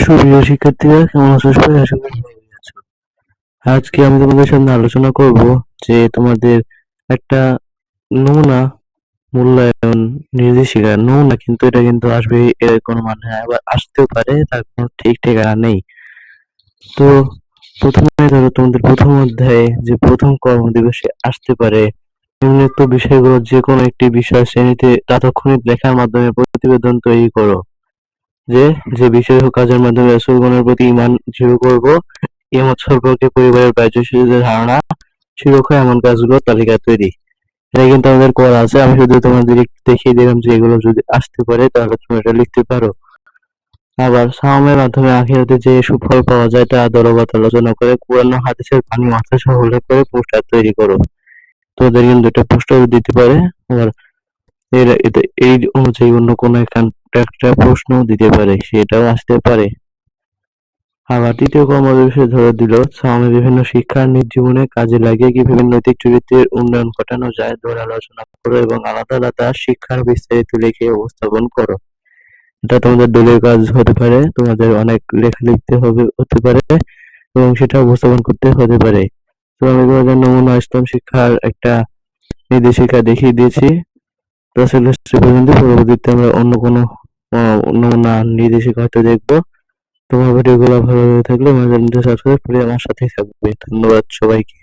সুপ্রিয় শিক্ষার্থীরা, কেমন আছো আজকে আমি তোমাদের সামনে আলোচনা করব যে তোমাদের একটা নমুনা মূল্যায়ন নির্দেশিকা নমুনা, কিন্তু এটা কিন্তু আসবে এর কোনো মানে আবার আসতেও পারে, তার কোনো ঠিক ঠিকানা নেই। তো প্রথমে ধরো তোমাদের প্রথম অধ্যায়ে যে প্রথম কর্মদিবসে আসতে পারে, নিম্নোক্ত বিষয়গুলো যে কোনো একটি বিষয় শ্রেণীতে তাৎক্ষণিক লেখার মাধ্যমে প্রতিবেদন তৈরি করো। যে যে বিষয় কাজের মাধ্যমে রাসূলগণের প্রতি ঈমান দৃঢ় করব কিয়ামত সম্পর্কে পরিবারের বাহ্যশরীরের ধারণা সুরক্ষা এমন কাজগুলো তালিকা তৈরি। এটা কিন্তু আমাদের করা আছে, আমি শুধু তোমাদের দেখিয়ে দিলাম যে এগুলো যদি আসতে পারে তাহলে তুমি এটা লিখতে পারো। আবার সাওমের মাধ্যমে আখিরাতে যে সুফল পাওয়া যায় তা দলগত আলোচনা করে কোরআন হাদিসের পানি মাথা সহ উল্লেখ করে পোস্টার তৈরি করো। তোমাদের কিন্তু একটা পোস্টার দিতে পারে। আবার এর এতে এই অনুযায়ী অন্য কোনো একটা প্রশ্ন দিতে পারে, সেটাও আসতে পারে। আবার তৃতীয় কর্মদিবসে ধরে দিল সামনে বিভিন্ন শিক্ষার নিজ জীবনে কাজে লাগিয়ে কীভাবে নৈতিক চরিত্রের উন্নয়ন ঘটানো যায়, ধরে আলোচনা করো এবং আলাদা আলাদা শিক্ষার বিস্তারিত লিখে উপস্থাপন করো। এটা তোমাদের দলীয় কাজ হতে পারে, তোমাদের অনেক লেখা লিখতে হবে, হতে পারে, এবং সেটা উপস্থাপন করতে হতে পারে। তো আমি তোমাদের নমুনা ইসলাম শিক্ষার একটা নির্দেশিকা দেখিয়ে দিয়েছি। ক্লাসের সে পর্যন্ত পরবর্তীতে আমরা অন্য কোনো আহ, নমুনা নির্দেশিকা হয়তো দেখব। তোমার ভিডিওগুলো ভালো লেগে থাকলে আমাদের সাবস্ক্রাইব করে আমার সাথেই থাকবে। ধন্যবাদ সবাইকে।